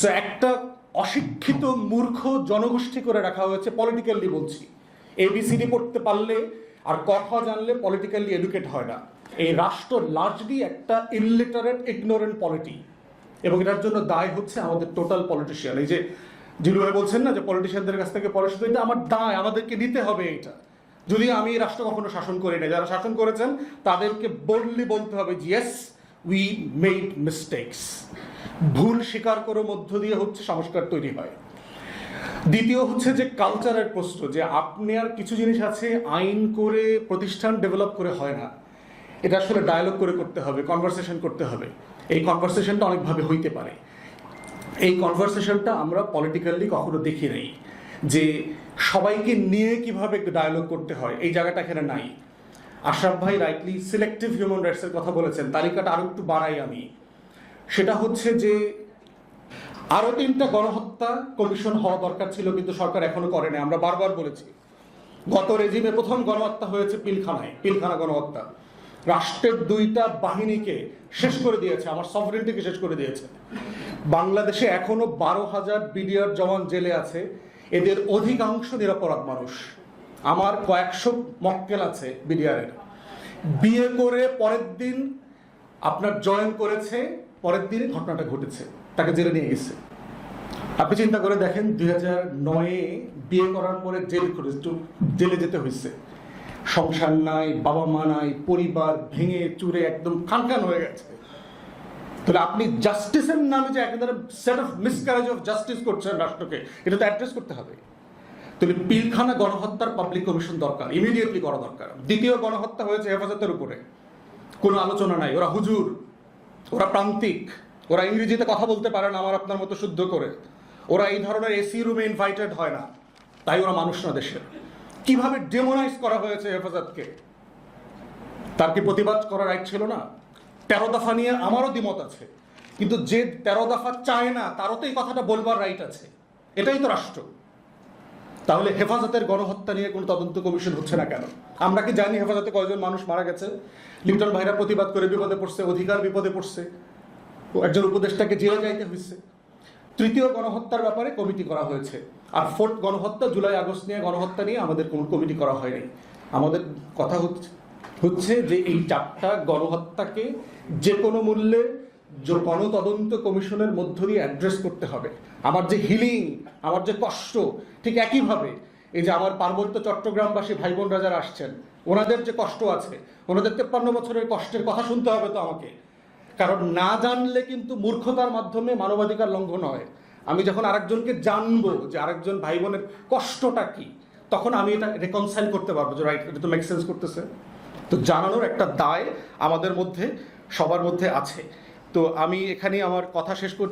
So একটা অশিক্ষিত, মূর্খ জনগোষ্ঠী করে রাখা হয়েছে পলিটিক্যালি বলছি। এবিসিডি পড়তে পারলে আর কথা জানলে পলিটিক্যালি এডুকেট হয় না। এই রাষ্ট্র লার্জলি একটা ইনলিটারেট ইগনোরেন্ট পলিটি এবং এটার জন্য দায় হচ্ছে আমাদের টোটাল পলিটিশিয়ান এই যে জিলু ভাই বলছেন না যে পলিটিশিয়ানদের কাছ থেকে পড়াশোনা এটা আমার দায়, আমাদেরকে নিতে হবে এটা। যদি আমি রাষ্ট্র কখনো শাসন করি না যারা শাসন করেছেন, তাদেরকে বললি বলতে হবে ইয়েস উই মেড মিস্টেক্স ভুল স্বীকার করে মধ্য দিয়ে হচ্ছে সংস্কার তৈরি হয়। দ্বিতীয় হচ্ছে যে কালচারের প্রশ্ন, যে আপনি আর কিছু জিনিস আছে আইন করে প্রতিষ্ঠান ডেভেলপ করে হয় না। এটা আসলে ডায়ালগ করে করতে হবে কনভারসেশন করতে হবে। এই কনভারসেশনটা অনেকভাবে হইতে পারে। এই কনভারসেশনটা আমরা পলিটিক্যালি কখনো দেখি নাই যে সবাইকে নিয়ে কীভাবে একটু ডায়ালগ করতে হয়। এই জায়গাটা এখানে নাই। আশরাফ ভাই রাইটলি সিলেক্টিভ হিউম্যান রাইটসের কথা বলেছেন, তালিকাটা আরও একটু বাড়াই আমি। সেটা হচ্ছে যে, আরও তিনটা গণহত্যা কমিশন হওয়া দরকার ছিল, কিন্তু সরকার এখনও করেনি। আমরা বারবার বলেছি, গত রেজিমে প্রথম গণহত্যা হয়েছে পিলখানায়, পিলখানা গণহত্যা। রাষ্ট্রের দুইটা বাহিনীকে শেষ করে দিয়েছে, আমার সফরেন্টিকে শেষ করে দিয়েছে। বাংলাদেশে এখনও বারো হাজার বিডিআর জওয়ান জেলে আছে, এদের অধিকাংশ নিরাপরাধ মানুষ। আমার কয়েকশো মক্কেল আছে বিডিআরের। বিয়ে করে পরের দিন আপনার জয়েন করেছে, পরের দিনে ঘটনাটা ঘটেছে, তাকে জেলে নিয়ে গেছে। আপনি চিন্তা করে দেখেন, দুই হাজার নয়ে বিয়ে করার পরে জেল জেলে যেতে হয়েছে। সংসার নাই, বাবা মা নাই, পরিবার ভেঙে চুরে একদম খানখান হয়ে গেছে। তাহলে আপনি জাস্টিসের নামে যে একেবারে set of miscarriage of justice করছেন রাষ্ট্রকে, এটা তো অ্যাড্রেস করতে হবে। তাহলে পিলখানা গণহত্যার পাবলিক কমিশন দরকার ইমিডিয়েটলি করা দরকার। দ্বিতীয় গণহত্যা হয়েছে হেফাজতের উপরে। কোনো আলোচনা নাই, ওরা হুজুর, ওরা প্রান্তিক, ওরা ইংরেজিতে কথা বলতে পারে না আমার আপনার মতো শুদ্ধ করে। ওরা এই ধরনের এসি রুমে ইনভাইটেড হয় না, তাই ওরা মানুষ না দেশের। কীভাবে ডেমোনাইজ করা হয়েছে হেফাজতকে? তার কি প্রতিবাদ করার রাইট ছিল না? তেরো দফা নিয়ে আমারও দ্বিমত আছে। কিন্তু যে তেরো দফা চায় না, তারও তো এই কথাটা বলবার রাইট আছে। এটাই তো রাষ্ট্র। তাহলে হেফাজতের গণহত্যা নিয়ে কোনো তদন্ত কমিশন হচ্ছে না কেন? আমরা কি জানি হেফাজতে কয়জন মানুষ মারা গেছে? লিটন ভাইরা প্রতিবাদ করে বিপদে পড়ছে, অধিকার বিপদে পড়ছে। একজন উপদেষ্টাকে জেলে যাইতে হয়েছে তৃতীয় গণহত্যার ব্যাপারে কমিটি করা হয়েছে। আর ফোর্থ গণহত্যা, জুলাই, আগস্ট নিয়ে গণহত্যা নিয়ে আমাদের কোনো কমিটি করা হয়নি আমাদের কথা হচ্ছে হচ্ছে যে এই চারটা গণহত্যাকে যে কোনো মূল্যে গণতদন্ত কমিশনের মধ্য দিয়ে অ্যাড্রেস করতে হবে। আমার যে হিলিং, আমার যে কষ্ট, ঠিক একইভাবে এই যে আমার পার্বত্য চট্টগ্রামবাসী ভাই বোনরা যারা আসছেন, ওনাদের যে কষ্ট আছে, ওনাদের তেপ্পান্ন বছরের কষ্টের কথা শুনতে হবে তো আমাকে। কারণ না জানলে কিন্তু মূর্খতার মাধ্যমে মানবাধিকার লঙ্ঘন হয়। আমি যখন আরেকজনকে জানব যে আরেকজন ভাই বোনের কষ্টটা কি, তখন আমি এটা রেকনসাইল করতে পারব যে রাইট এটা তো মেক সেন্স করতেছে। তো জানানোর একটা দায় আমাদের মধ্যে, সবার মধ্যে আছে। তো আমি এখানে আমার কথা শেষ করছি।